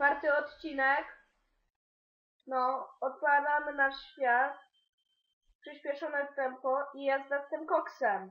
czwarty odcinek. No, odpalamy nasz świat. Przyspieszone tempo i jazda z tym koksem.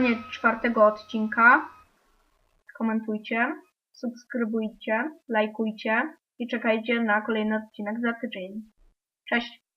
Koniec czwartego odcinka. Komentujcie, subskrybujcie, lajkujcie i czekajcie na kolejny odcinek za tydzień. Cześć!